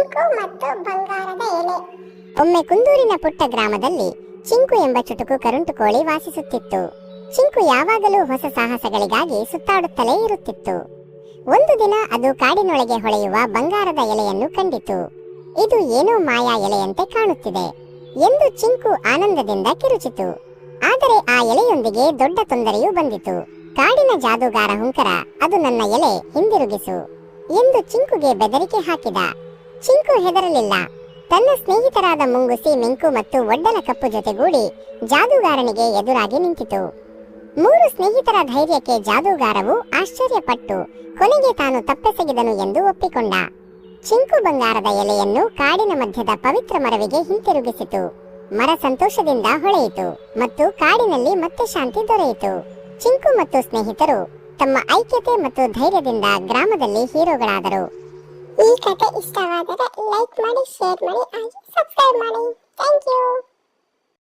ಚಿಂಕು ಮತ್ತು ಬಂಗಾರದ ಎಲೆ. ಒಮ್ಮೆ ಕುಂದೂರಿನ ಪುಟ್ಟ ಗ್ರಾಮದಲ್ಲಿ ಚಿಂಕು ಎಂಬ ಚುಟುಕು ಕರುಂಟು ಕೋಳಿ ವಾಸಿಸುತ್ತಿತ್ತು. ಚಿಂಕು ಯಾವಾಗಲೂ ಹೊಸ ಸಾಹಸಗಳಿಗಾಗಿ ಸುತ್ತಾಡುತ್ತಲೇ ಇರುತ್ತಿತ್ತು. ಒಂದು ದಿನ ಅದು ಕಾಡಿನೊಳಗೆ ಹೊಳೆಯುವ ಬಂಗಾರದ ಎಲೆಯನ್ನು ಕಂಡಿತು. ಇದು ಏನೋ ಮಾಯಾ ಎಲೆಯಂತೆ ಕಾಣುತ್ತಿದೆ ಎಂದು ಚಿಂಕು ಆನಂದದಿಂದ ಕಿರುಚಿತು. ಆದರೆ ಆ ಎಲೆಯೊಂದಿಗೆ ದೊಡ್ಡ ತೊಂದರೆಯೂ ಬಂದಿತು. ಕಾಡಿನ ಜಾದೂಗಾರ ಹುಂಕರ, ಅದು ನನ್ನ ಎಲೆ, ಹಿಂದಿರುಗಿಸು ಎಂದು ಚಿಂಕುಗೆ ಬೆದರಿಕೆ ಹಾಕಿದ. ಚಿಂಕು ಹೆದರಲಿಲ್ಲ. ತನ್ನ ಸ್ನೇಹಿತರಾದ ಮುಂಗುಸಿ, ಮೆಂಕು ಮತ್ತು ಒಡ್ಡಲ ಕಪ್ಪು ಜೊತೆಗೂಡಿ ಜಾದೂಗಾರನಿಗೆ ಎದುರಾಗಿ ನಿಂತಿತು. ಮೂರು ಸ್ನೇಹಿತರ ಧೈರ್ಯಕ್ಕೆ ಜಾದೂಗಾರವು ಆಶ್ಚರ್ಯಪಟ್ಟು ಕೊನೆಗೆ ತಾನು ತಪ್ಪೆಸಗಿದನು ಎಂದು ಒಪ್ಪಿಕೊಂಡ. ಚಿಂಕು ಬಂಗಾರದ ಎಲೆಯನ್ನು ಕಾಡಿನ ಮಧ್ಯದ ಪವಿತ್ರ ಮರವಿಗೆ ಹಿಂತಿರುಗಿಸಿತು. ಮರ ಸಂತೋಷದಿಂದ ಹೊಳೆಯಿತು ಮತ್ತು ಕಾಡಿನಲ್ಲಿ ಮತ್ತೆ ಶಾಂತಿ ದೊರೆಯಿತು. ಚಿಂಕು ಮತ್ತು ಸ್ನೇಹಿತರು ತಮ್ಮ ಐಕ್ಯತೆ ಮತ್ತು ಧೈರ್ಯದಿಂದ ಗ್ರಾಮದಲ್ಲಿ ಹೀರೋಗಳಾದರು. ಈ ಕತೆ ಇಷ್ಟವಾದರೆ ಲೈಕ್ ಮಾಡಿ ಶೇರ್ ಮಾಡಿ ಹಾಗೆ ಸಬ್ಸ್ಕ್ರೈಬ್ ಮಾಡಿ